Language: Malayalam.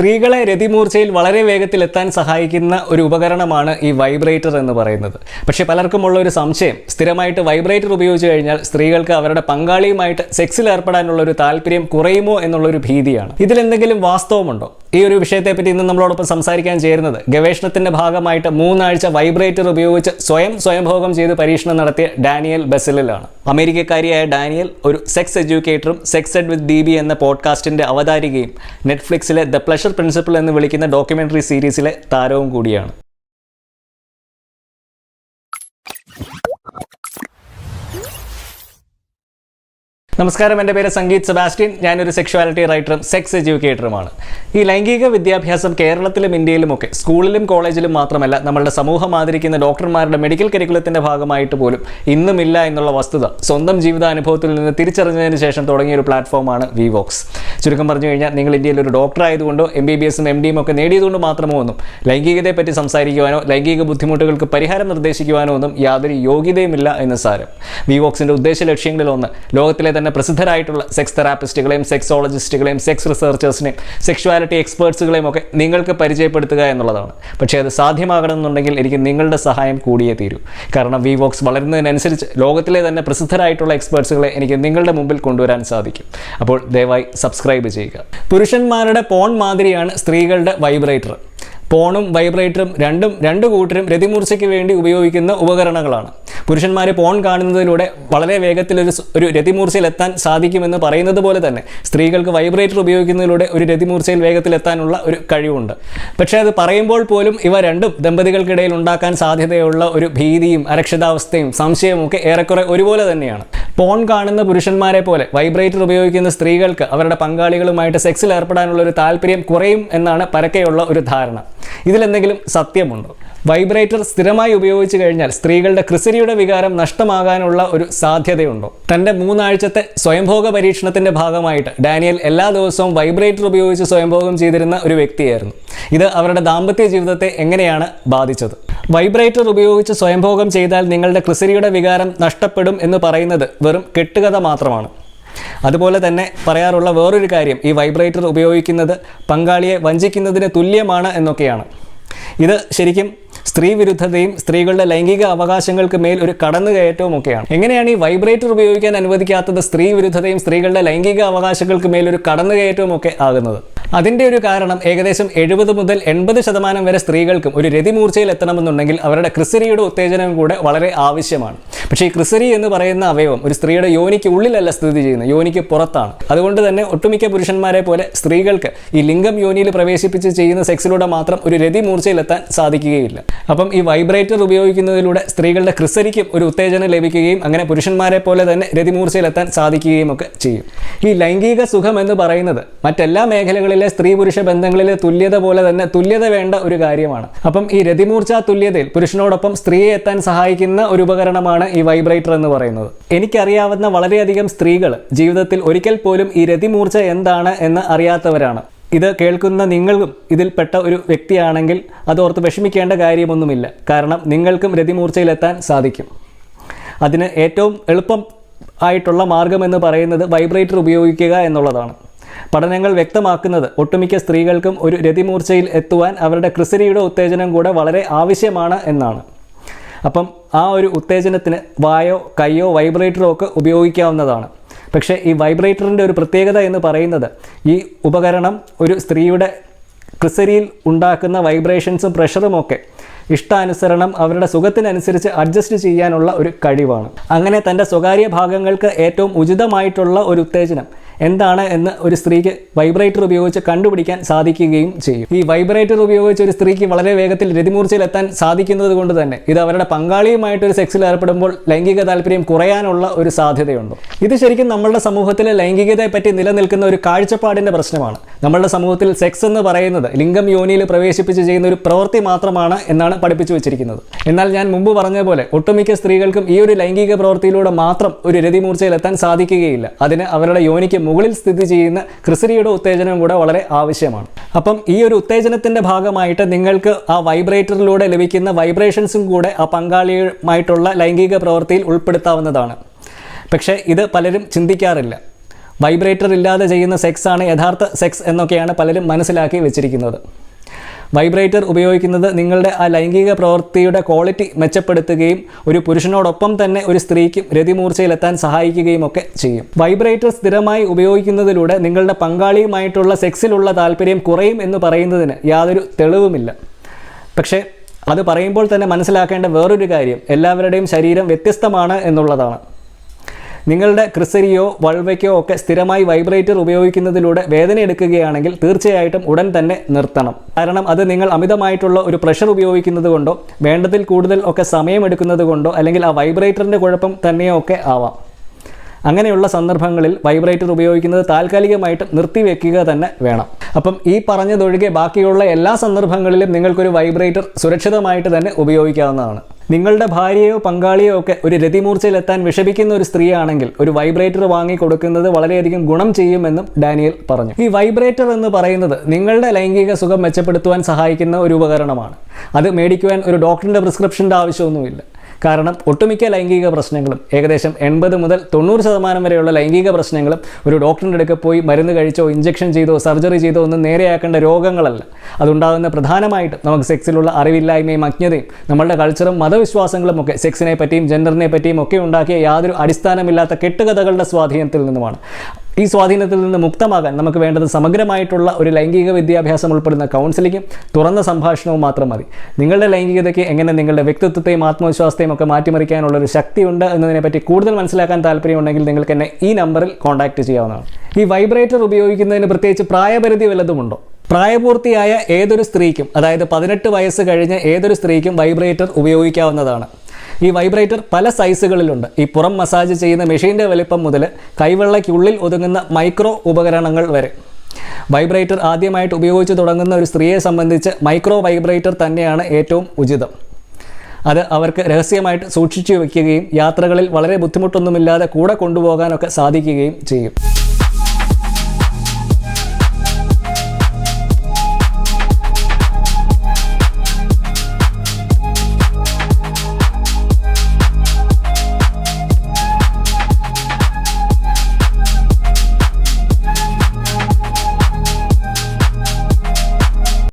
സ്ത്രീകളെ രതിമൂർച്ചയിൽ വളരെ വേഗത്തിൽ എത്താൻ സഹായിക്കുന്ന ഒരു ഉപകരണമാണ് ഈ വൈബ്രേറ്റർ എന്ന് പറയുന്നത്. പക്ഷേ പലർക്കും ഉള്ള ഒരു സംശയം സ്ഥിരമായിട്ട് വൈബ്രേറ്റർ ഉപയോഗിച്ച് കഴിഞ്ഞാൽ സ്ത്രീകൾക്ക് അവരുടെ പങ്കാളിയുമായിട്ട് സെക്സിൽ ഏർപ്പെടാനുള്ള ഒരു താല്പര്യം കുറയുമോ എന്നുള്ളൊരു ഭീതിയാണ്. ഇതിലെന്തെങ്കിലും വാസ്തവമുണ്ടോ? ഈ ഒരു വിഷയത്തെപ്പറ്റി ഇന്ന് നമ്മളോടൊപ്പം സംസാരിക്കാൻ ചേരുന്നത് ഗവേഷണത്തിന്റെ ഭാഗമായിട്ട് മൂന്നാഴ്ച വൈബ്രേറ്റർ ഉപയോഗിച്ച് സ്വയം സ്വയംഭോഗം ചെയ്ത് പരീക്ഷണം നടത്തിയ ഡാനിയൽ ബെസലിലാണ്. അമേരിക്കക്കാരിയായ ഡാനിയൽ ഒരു sex എഡ്യൂക്കേറ്ററും sex ed with D B എന്ന പോഡ്കാസ്റ്റിന്റെ അവതാരികയും നെറ്റ്ഫ്ലിക്സിലെ ദ പ്ലഷർ പ്രിൻസിപ്പിൾ എന്ന് വിളിക്കുന്ന ഡോക്യുമെന്ററി സീരീസിലെ താരവും കൂടിയാണ്. നമസ്കാരം എന്റെ പേര് സംഗീത് സെബാസ്റ്റ്യൻ. ഞാനൊരു സെക്ഷുവാലിറ്റി റൈറ്ററും സെക്സ് എഡ്യൂക്കേറ്ററുമാണ് ഈ ലൈംഗിക വിദ്യാഭ്യാസം കേരളത്തിലും ഇന്ത്യയിലുമൊക്കെ സ്കൂളിലും കോളേജിലും മാത്രമല്ല നമ്മളുടെ സമൂഹം ആദരിക്കുന്ന ഡോക്ടർമാരുടെ മെഡിക്കൽ കരിക്കുലത്തിന്റെ ഭാഗമായിട്ട് പോലും ഇന്നുമില്ല എന്നുള്ള വസ്തുത സ്വന്തം ജീവിതാനുഭവത്തിൽ നിന്ന് തിരിച്ചറിഞ്ഞതിന് ശേഷം തുടങ്ങിയ ഒരു പ്ലാറ്റ്ഫോമാണ് വിവോക്സ് ചുരുക്കം പറഞ്ഞു കഴിഞ്ഞാൽ നിങ്ങൾ ഇന്ത്യയിൽ ഒരു ഡോക്ടർ ആയതുകൊണ്ടോ എം ബി ബി എസും എം ഡിയും ഒക്കെ നേടിയതുകൊണ്ട് മാത്രമോ ഒന്നും ലൈംഗികതയെ പറ്റി സംസാരിക്കുവാനോ ലൈംഗിക ബുദ്ധിമുട്ടുകൾക്ക് പരിഹാരം നിർദ്ദേശിക്കുവാനോ ഒന്നും യാതൊരു യോഗ്യതയുമില്ല എന്ന് സാരം. വിവോക്സിന്റെ ഉദ്ദേശ ലക്ഷ്യങ്ങളിലൊന്ന് ലോകത്തിലെ തന്നെ പ്രസിദ്ധരായിട്ടുള്ള സെക്സ് തെറാപ്പിസ്റ്റുകളെയും സെക്സോളജിസ്റ്റുകളെയും സെക്സ് റിസർച്ചേഴ്സിനെയും സെക്ഷുവാലിറ്റി എക്സ്പേർട്സുകളെയും ഒക്കെ നിങ്ങൾക്ക് പരിചയപ്പെടുത്തുക എന്നുള്ളതാണ്. പക്ഷേ അത് സാധ്യമാകണമെന്നുണ്ടെങ്കിൽ എനിക്ക് നിങ്ങളുടെ സഹായം കൂടിയേ തീരൂ. കാരണം വിവോക്സ് വളരുന്നതിനനുസരിച്ച് ലോകത്തിലെ തന്നെ പ്രസിദ്ധരായിട്ടുള്ള എക്സ്പേർട്സുകളെ എനിക്ക് നിങ്ങളുടെ മുമ്പിൽ കൊണ്ടുവരാൻ സാധിക്കും. അപ്പോൾ ദയവായി സബ്സ്ക്രൈബ് ചെയ്യുക. പുരുഷന്മാരുടെ പോൺ മാതിരിയാണ് സ്ത്രീകളുടെ വൈബ്രേറ്റർ പോണും വൈബ്രേറ്ററും രണ്ടും രണ്ട് കൂട്ടരും രതിമൂർച്ചയ്ക്ക് വേണ്ടി ഉപയോഗിക്കുന്ന ഉപകരണങ്ങളാണ്. പുരുഷന്മാർ പോൺ കാണുന്നതിലൂടെ വളരെ വേഗത്തിൽ ഒരു ഒരു രതിമൂർച്ചയിലെത്താൻ സാധിക്കുമെന്ന് പറയുന്നത് പോലെ തന്നെ സ്ത്രീകൾക്ക് വൈബ്രേറ്റർ ഉപയോഗിക്കുന്നതിലൂടെ ഒരു രതിമൂർച്ചയിൽ വേഗത്തിലെത്താനുള്ള ഒരു കഴിവുണ്ട്. പക്ഷേ അത് പറയുമ്പോൾ പോലും ഇവ രണ്ടും ദമ്പതികൾക്കിടയിൽ ഉണ്ടാക്കാൻ സാധ്യതയുള്ള ഒരു ഭീതിയും അരക്ഷിതാവസ്ഥയും സംശയവും ഒക്കെ ഏറെക്കുറെ ഒരുപോലെ തന്നെയാണ്. പോൺ കാണുന്ന പുരുഷന്മാരെ പോലെ വൈബ്രേറ്റർ ഉപയോഗിക്കുന്ന സ്ത്രീകൾക്ക് അവരുടെ പങ്കാളികളുമായിട്ട് സെക്സിൽ ഏർപ്പെടാനുള്ള ഒരു താല്പര്യം കുറയും എന്നാണ് പരക്കെയുള്ള ഒരു ധാരണ. ഇതിലെന്തെങ്കിലും സത്യമുണ്ടോ? വൈബ്രേറ്റർ സ്ഥിരമായി ഉപയോഗിച്ചു കഴിഞ്ഞാൽ സ്ത്രീകളുടെ ക്രിസരിയുടെ വികാരം നഷ്ടമാകാനുള്ള ഒരു സാധ്യതയുണ്ടോ? തന്റെ മൂന്നാഴ്ചത്തെ സ്വയംഭോഗ പരീക്ഷണത്തിന്റെ ഭാഗമായിട്ട് ഡാനിയൽ എല്ലാ ദിവസവും വൈബ്രേറ്റർ ഉപയോഗിച്ച് സ്വയംഭോഗം ചെയ്തിരുന്ന ഒരു വ്യക്തിയായിരുന്നു. ഇത് അവരുടെ ദാമ്പത്യ ജീവിതത്തെ എങ്ങനെയാണ് ബാധിച്ചത്? വൈബ്രേറ്റർ ഉപയോഗിച്ച് സ്വയംഭോഗം ചെയ്താൽ നിങ്ങളുടെ ക്രിസരിയുടെ വികാരം നഷ്ടപ്പെടും എന്ന് പറയുന്നത് വെറും കെട്ടുകഥ മാത്രമാണ്. അതുപോലെ തന്നെ പറയാറുള്ള വേറൊരു കാര്യം ഈ വൈബ്രേറ്റർ ഉപയോഗിക്കുന്നത് പങ്കാളിയെ വഞ്ചിക്കുന്നതിന് തുല്യമാണ് എന്നൊക്കെയാണ്. ഇത് ശരിക്കും സ്ത്രീ വിരുദ്ധതയും സ്ത്രീകളുടെ ലൈംഗിക അവകാശങ്ങൾക്ക് മേൽ ഒരു കടന്നുകയറ്റവും ഒക്കെയാണ് എങ്ങനെയാണ് ഈ വൈബ്രേറ്റർ ഉപയോഗിക്കാൻ അനുവദിക്കാത്തത് സ്ത്രീ വിരുദ്ധതയും സ്ത്രീകളുടെ ലൈംഗിക അവകാശങ്ങൾക്ക് മേൽ ഒരു കടന്നുകയറ്റവും ഒക്കെ ആകുന്നത്? അതിന്റെ ഒരു കാരണം ഏകദേശം എഴുപത് മുതൽ എൺപത് ശതമാനം വരെ സ്ത്രീകൾക്കും ഒരു രതിമൂർച്ചയിൽ എത്തണമെന്നുണ്ടെങ്കിൽ അവരുടെ ക്രിസരിയുടെ ഉത്തേജനം കൂടെ വളരെ ആവശ്യമാണ്. പക്ഷേ ഈ ക്രിസരി എന്ന് പറയുന്ന അവയവം ഒരു സ്ത്രീയുടെ യോനിക്ക് ഉള്ളിലല്ല സ്ഥിതി ചെയ്യുന്നത് യോനിക്ക് പുറത്താണ്. അതുകൊണ്ട് തന്നെ ഒട്ടുമിക്ക പുരുഷന്മാരെ പോലെ സ്ത്രീകൾക്ക് ഈ ലിംഗം യോനിയിൽ പ്രവേശിപ്പിച്ച് ചെയ്യുന്ന സെക്സിലൂടെ മാത്രം ഒരു രതിമൂർച്ചയിലെത്താൻ സാധിക്കുകയില്ല. അപ്പം ഈ വൈബ്രേറ്റർ ഉപയോഗിക്കുന്നതിലൂടെ സ്ത്രീകളുടെ ക്രിസരിക്കും ഒരു ഉത്തേജനം ലഭിക്കുകയും അങ്ങനെ പുരുഷന്മാരെ പോലെ തന്നെ രതിമൂർച്ചയിലെത്താൻ സാധിക്കുകയും ഒക്കെ ചെയ്യും. ഈ ലൈംഗിക സുഖം എന്ന് പറയുന്നത് മറ്റെല്ലാ മേഖലകളിലെ സ്ത്രീ പുരുഷ ബന്ധങ്ങളിലെ തുല്യത പോലെ തന്നെ തുല്യത വേണ്ട ഒരു കാര്യമാണ്. അപ്പം ഈ രതിമൂർച്ച തുല്യതയിൽ പുരുഷനോടൊപ്പം സ്ത്രീയെ എത്താൻ സഹായിക്കുന്ന ഒരു ഉപകരണമാണ് ഈ വൈബ്രേറ്റർ എന്ന് പറയുന്നത്. എനിക്കറിയാവുന്ന വളരെയധികം സ്ത്രീകൾ ജീവിതത്തിൽ ഒരിക്കൽ പോലും ഈ രതിമൂർച്ച എന്താണ് എന്ന് അറിയാത്തവരാണ്. ഇത് കേൾക്കുന്ന നിങ്ങൾക്കും ഇതിൽപ്പെട്ട ഒരു വ്യക്തിയാണെങ്കിൽ അതോർത്ത് വിഷമിക്കേണ്ട കാര്യമൊന്നുമില്ല. കാരണം നിങ്ങൾക്കും രതിമൂർച്ചയിലെത്താൻ സാധിക്കും. അതിന് ഏറ്റവും എളുപ്പം ആയിട്ടുള്ള മാർഗം എന്ന് പറയുന്നത് വൈബ്രേറ്റർ ഉപയോഗിക്കുക എന്നുള്ളതാണ്. പഠനങ്ങൾ വ്യക്തമാക്കുന്നത് ഒട്ടുമിക്ക സ്ത്രീകൾക്കും ഒരു രതിമൂർച്ചയിൽ എത്തുവാൻ അവരുടെ ക്രിസരിയുടെ ഉത്തേജനം കൂടെ വളരെ ആവശ്യമാണ് എന്നാണ്. അപ്പം ആ ഒരു ഉത്തേജനത്തിന് വായോ കൈയോ വൈബ്രേറ്ററോ ഒക്കെ ഉപയോഗിക്കാവുന്നതാണ്. പക്ഷേ ഈ വൈബ്രേറ്ററിന്റെ ഒരു പ്രത്യേകത എന്ന് പറയുന്നത് ഈ ഉപകരണം ഒരു സ്ത്രീയുടെ ക്രിസരിയിൽ ഉണ്ടാക്കുന്ന വൈബ്രേഷൻസും പ്രഷറും ഒക്കെ ഇഷ്ടാനുസരണം അവരുടെ സുഖത്തിനനുസരിച്ച് അഡ്ജസ്റ്റ് ചെയ്യാനുള്ള ഒരു കഴിവാണ്. അങ്ങനെ തന്റെ സ്വകാര്യ ഭാഗങ്ങൾക്ക് ഏറ്റവും ഉചിതമായിട്ടുള്ള ഒരു ഉത്തേജനം എന്താണ് എന്ന് ഒരു സ്ത്രീക്ക് വൈബ്രേറ്റർ ഉപയോഗിച്ച് കണ്ടുപിടിക്കാൻ സാധിക്കുകയും ചെയ്യും. ഈ വൈബ്രേറ്റർ ഉപയോഗിച്ച് ഒരു സ്ത്രീക്ക് വളരെ വേഗത്തിൽ രതിമൂർച്ചയിലെത്താൻ സാധിക്കുന്നത് കൊണ്ട് തന്നെ ഇത് അവരുടെ പങ്കാളിയുമായിട്ട് ഒരു സെക്സിൽ ഏർപ്പെടുമ്പോൾ ലൈംഗിക താല്പര്യം കുറയാനുള്ള ഒരു സാധ്യതയുണ്ടോ. ഇത് ശരിക്കും നമ്മളുടെ സമൂഹത്തിലെ ലൈംഗികതയെ പറ്റി നിലനിൽക്കുന്ന ഒരു കാഴ്ചപ്പാടിന്റെ പ്രശ്നമാണ്. നമ്മളുടെ സമൂഹത്തിൽ സെക്സ് എന്ന് പറയുന്നത് ലിംഗം യോനിയിൽ പ്രവേശിപ്പിച്ച് ചെയ്യുന്ന ഒരു പ്രവൃത്തി മാത്രമാണ് എന്നാണ് പഠിപ്പിച്ചു വെച്ചിരിക്കുന്നത്. എന്നാൽ ഞാൻ മുമ്പ് പറഞ്ഞ പോലെ ഒട്ടുമിക്ക സ്ത്രീകൾക്കും ഈ ഒരു ലൈംഗിക പ്രവൃത്തിയിലൂടെ മാത്രം ഒരു രതിമൂർച്ചയിലെത്താൻ സാധിക്കുകയില്ല. അതിന് അവരുടെ യോനിക്ക് മുകളിൽ സ്ഥിതി ചെയ്യുന്ന ക്രിസരിയുടെ ഉത്തേജനം കൂടെ വളരെ ആവശ്യമാണ്. അപ്പം ഈ ഒരു ഉത്തേജനത്തിന്റെ ഭാഗമായിട്ട് നിങ്ങൾക്ക് ആ വൈബ്രേറ്ററിലൂടെ ലഭിക്കുന്ന വൈബ്രേഷൻസും കൂടെ ആ പങ്കാളിയുമായിട്ടുള്ള ലൈംഗിക പ്രവൃത്തിയിൽ ഉൾപ്പെടുത്താവുന്നതാണ്. പക്ഷേ ഇത് പലരും ചിന്തിക്കാറില്ല. വൈബ്രേറ്റർ ഇല്ലാതെ ചെയ്യുന്ന സെക്സ് ആണ് യഥാർത്ഥ സെക്സ് എന്നൊക്കെയാണ് പലരും മനസ്സിലാക്കി വെച്ചിരിക്കുന്നത്. വൈബ്രേറ്റർ ഉപയോഗിക്കുന്നത് നിങ്ങളുടെ ആ ലൈംഗിക പ്രവൃത്തിയുടെ ക്വാളിറ്റി മെച്ചപ്പെടുത്തുകയും ഒരു പുരുഷനോടൊപ്പം തന്നെ ഒരു സ്ത്രീക്കും രതിമൂർച്ചയിലെത്താൻ സഹായിക്കുകയും ഒക്കെ ചെയ്യും. വൈബ്രേറ്റർ സ്ഥിരമായി ഉപയോഗിക്കുന്നതിലൂടെ നിങ്ങളുടെ പങ്കാളിയുമായിട്ടുള്ള സെക്സിലുള്ള താല്പര്യം കുറയും എന്ന് പറയുന്നതിന് യാതൊരു തെളിവുമില്ല. പക്ഷേ അത് പറയുമ്പോൾ തന്നെ മനസ്സിലാക്കേണ്ട വേറൊരു കാര്യം എല്ലാവരുടെയും ശരീരം വ്യത്യസ്തമാണ് എന്നുള്ളതാണ്. നിങ്ങളുടെ ക്രിസരിയോ വൾവയ്ക്കോ ഒക്കെ സ്ഥിരമായി വൈബ്രേറ്റർ ഉപയോഗിക്കുന്നതിലൂടെ വേദന എടുക്കുകയാണെങ്കിൽ തീർച്ചയായിട്ടും ഉടൻ തന്നെ നിർത്തണം. കാരണം അത് നിങ്ങൾ അമിതമായിട്ടുള്ള ഒരു പ്രഷർ ഉപയോഗിക്കുന്നത് കൊണ്ടോ വേണ്ടതിൽ കൂടുതൽ ഒക്കെ സമയമെടുക്കുന്നത് കൊണ്ടോ അല്ലെങ്കിൽ ആ വൈബ്രേറ്ററിന്റെ കുഴപ്പം തന്നെയോ ഒക്കെ ആവാം. അങ്ങനെയുള്ള സന്ദർഭങ്ങളിൽ വൈബ്രേറ്റർ ഉപയോഗിക്കുന്നത് താൽക്കാലികമായിട്ട് നിർത്തിവെക്കുക തന്നെ വേണം. അപ്പം ഈ പറഞ്ഞതൊഴികെ ബാക്കിയുള്ള എല്ലാ സന്ദർഭങ്ങളിലും നിങ്ങൾക്കൊരു വൈബ്രേറ്റർ സുരക്ഷിതമായിട്ട് തന്നെ ഉപയോഗിക്കാവുന്നതാണ്. നിങ്ങളുടെ ഭാര്യയോ പങ്കാളിയോ ഒക്കെ ഒരു രതിമൂർച്ചയിലെത്താൻ വിഷമിക്കുന്ന ഒരു സ്ത്രീയാണെങ്കിൽ ഒരു വൈബ്രേറ്റർ വാങ്ങി കൊടുക്കുന്നത് വളരെയധികം ഗുണം ചെയ്യുമെന്നും ഡാനിയൽ പറഞ്ഞു. ഈ വൈബ്രേറ്റർ എന്ന് പറയുന്നത് നിങ്ങളുടെ ലൈംഗിക സുഖം മെച്ചപ്പെടുത്തുവാൻ സഹായിക്കുന്ന ഒരു ഉപകരണമാണ്. അത് മേടിക്കുവാൻ ഒരു ഡോക്ടറിന്റെ പ്രിസ്ക്രിപ്ഷന്റെ ആവശ്യമൊന്നുമില്ല. കാരണം ഒട്ടുമിക്ക ലൈംഗിക പ്രശ്നങ്ങളും ഏകദേശം എൺപത് മുതൽ തൊണ്ണൂറ് ശതമാനം വരെയുള്ള ലൈംഗിക പ്രശ്നങ്ങളും ഒരു ഡോക്ടറിന്റെ അടുക്ക പോയി മരുന്ന് കഴിച്ചോ ഇഞ്ചക്ഷൻ ചെയ്തോ സർജറി ചെയ്തോ ഒന്നും നേരെയാക്കേണ്ട രോഗങ്ങളല്ല. അതുണ്ടാകുന്ന പ്രധാനമായിട്ടും നമുക്ക് സെക്സിലുള്ള അറിവില്ലായ്മയും അജ്ഞതയും നമ്മളുടെ കൾച്ചറും മതവിശ്വാസങ്ങളും ഒക്കെ സെക്സിനെ പറ്റിയും ജെൻഡറിനെ പറ്റിയും ഒക്കെ ഉണ്ടാക്കിയ യാതൊരു അടിസ്ഥാനമില്ലാത്ത കെട്ടുകഥകളുടെ സ്വാധീനത്തിൽ നിന്നുമാണ്. ഈ സ്വാധീനത്തിൽ നിന്ന് മുക്തമാകാൻ നമുക്ക് വേണ്ടത് സമഗ്രമായിട്ടുള്ള ഒരു ലൈംഗിക വിദ്യാഭ്യാസം ഉൾപ്പെടുന്ന കൗൺസിലിങ്ങും തുറന്ന സംഭാഷണവും മാത്രം മതി. നിങ്ങളുടെ ലൈംഗികതയ്ക്ക് എങ്ങനെ നിങ്ങളുടെ വ്യക്തിത്വത്തെയും ആത്മവിശ്വാസത്തെയും ഒക്കെ മാറ്റിമറിക്കാനുള്ള ഒരു ശക്തിയുണ്ട് എന്നതിനെപ്പറ്റി കൂടുതൽ മനസ്സിലാക്കാൻ താല്പര്യമുണ്ടെങ്കിൽ നിങ്ങൾക്ക് എന്നെ ഈ നമ്പറിൽ കോൺടാക്റ്റ് ചെയ്യാവുന്നതാണ്. ഈ വൈബ്രേറ്റർ ഉപയോഗിക്കുന്നതിന് പ്രത്യേകിച്ച് പ്രായപരിധി വല്ലതുമുണ്ടോ? പ്രായപൂർത്തിയായ ഏതൊരു സ്ത്രീക്കും അതായത് പതിനെട്ട് വയസ്സ് കഴിഞ്ഞ ഏതൊരു സ്ത്രീക്കും വൈബ്രേറ്റർ ഉപയോഗിക്കാവുന്നതാണ്. ഈ വൈബ്രേറ്റർ പല സൈസുകളിലുണ്ട് ഈ പുറം മസാജ് ചെയ്യുന്ന മെഷീന്റെ വലിപ്പം മുതൽ കൈവെള്ളയ്ക്കുള്ളിൽ ഒതുങ്ങുന്ന മൈക്രോ ഉപകരണങ്ങൾ വരെ. വൈബ്രേറ്റർ ആദ്യമായിട്ട് ഉപയോഗിച്ച് തുടങ്ങുന്ന ഒരു സ്ത്രീയെ സംബന്ധിച്ച് മൈക്രോ വൈബ്രേറ്റർ തന്നെയാണ് ഏറ്റവും ഉചിതം. അത് അവർക്ക് രഹസ്യമായിട്ട് സൂക്ഷിച്ചു വയ്ക്കുകയും യാത്രകളിൽ വളരെ ബുദ്ധിമുട്ടൊന്നുമില്ലാതെ കൂടെ കൊണ്ടുപോകാനൊക്കെ സാധിക്കുകയും ചെയ്യും.